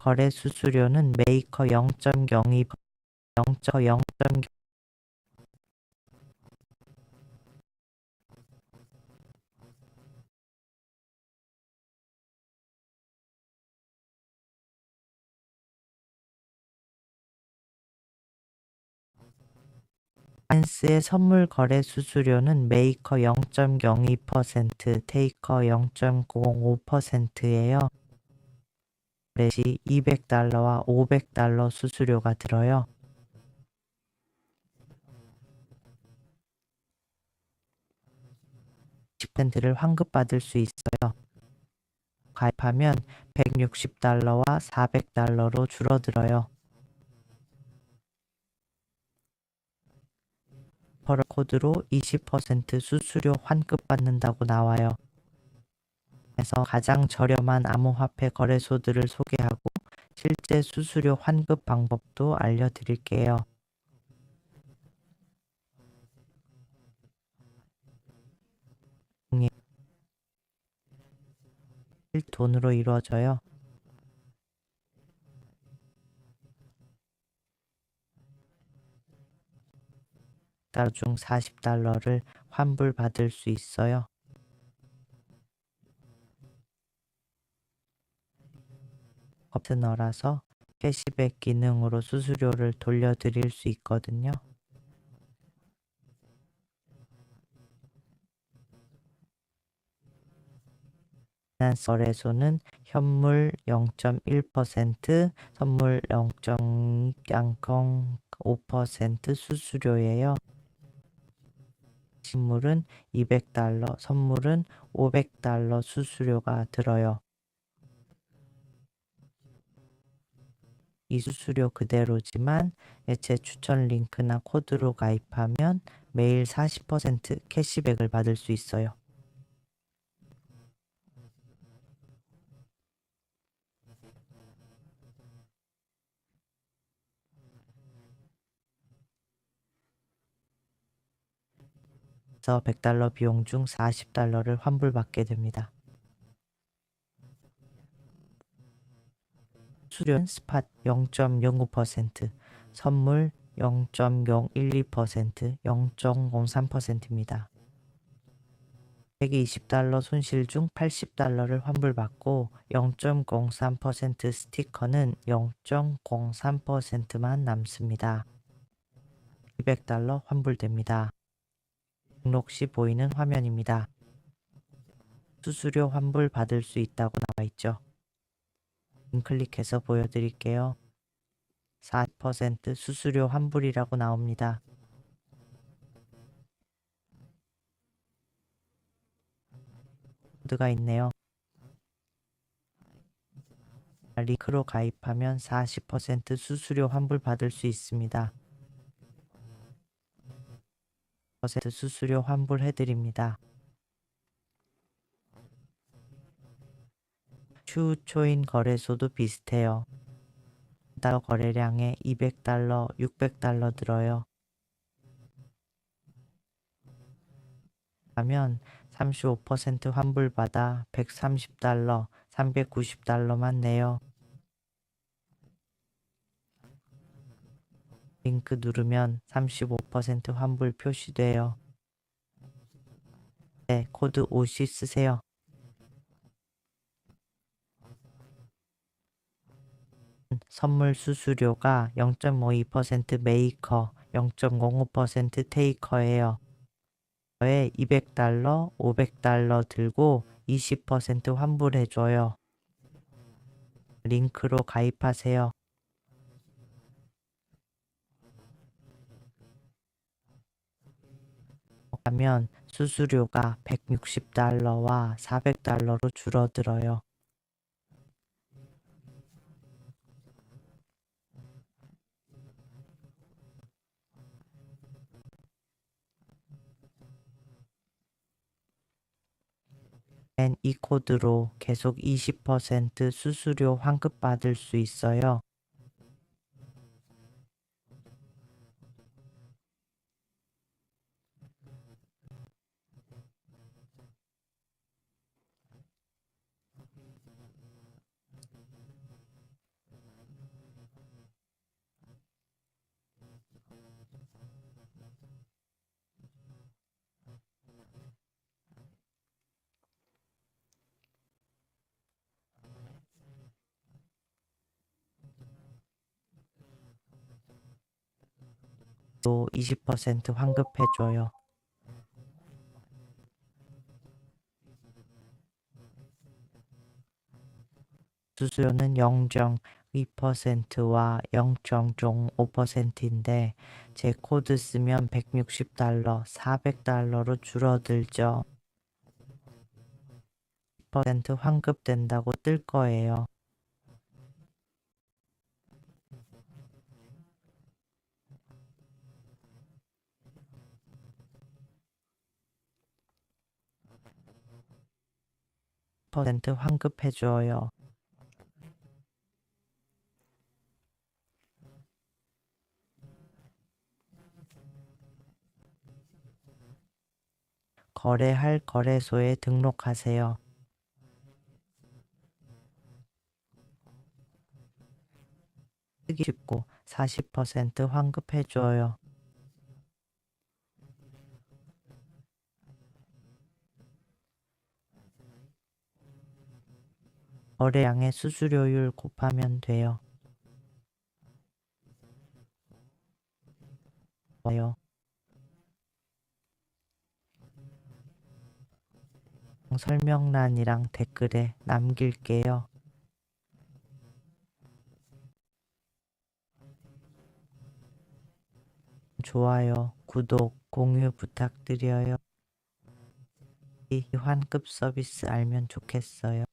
거래 수수료는 메이커 0.02 0.0 한스의 선물 거래 수수료는 메이커 0.02%, 테이커 0.05%예요. 거래시 200달러와 500달러 수수료가 들어요. 를 환급받을 수 있어요. 가입하면 160달러와 400달러로 줄어들어요. 레퍼럴 코드로 20% 수수료 환급받는다고 나와요. 그래서 가장 저렴한 암호화폐 거래소들을 소개하고 실제 수수료 환급 방법도 알려드릴게요. 돈으로 이루어져요. 달러 중 40달러를 환불받을 수 있어요. 버튼너라서 캐시백 기능으로 수수료를 돌려드릴 수 있거든요. 거래소는 현물 0.1%, 선물 0.05% 수수료예요. 식물은 200달러, 선물은 500달러 수수료가 들어요. 이 수수료 그대로지만 제 추천 링크나 코드로 가입하면 매일 40% 캐시백을 받을 수 있어요. 그래서 100달러 비용 중 40달러를 환불받게 됩니다. 수료는 스팟 0.09%, 선물 0.012%, 0.03%입니다. 120달러 손실 중 80달러를 환불받고 0.03% 스티커는 0.03%만 남습니다. 200달러 환불됩니다. 등록 시 보이는 화면입니다. 수수료 환불 받을 수 있다고 나와 있죠. 클릭해서 보여드릴게요. 4% 수수료 환불이라고 나옵니다. 코드가 있네요. 링크로 가입하면 40% 수수료 환불 받을 수 있습니다. 수수료 환불해드립니다. 추초인 거래소도 비슷해요. 달러 거래량에 200달러, 600달러 들어요. 하면 35% 환불받아 130달러, 390달러만 내요. 링크 누르면 35% 환불 표시돼요. 네, 코드 OC 쓰세요. 선물 수수료가 0.52% 메이커, 0.05% 테이커예요. 에 200달러, 500달러 들고 20% 환불해줘요. 링크로 가입하세요. 하면 수수료가 160달러와 400달러로 줄어들어요. 이 코드로 계속 20% 수수료 환급받을 수 있어요. 또 20% 환급해줘요. 수수료는 0.2%와 0.05%인데 제 코드 쓰면 160달러, 400달러로 줄어들죠. 10% 환급된다고 뜰 거예요. 퍼센트 환급해줘요. 거래할 거래소에 등록하세요. 쉽고 40% 환급해줘요. 거래량의 수수료율 곱하면 돼요. 와요. 설명란이랑 댓글에 남길게요. 좋아요, 구독, 공유 부탁드려요. 이 환급 서비스 알면 좋겠어요.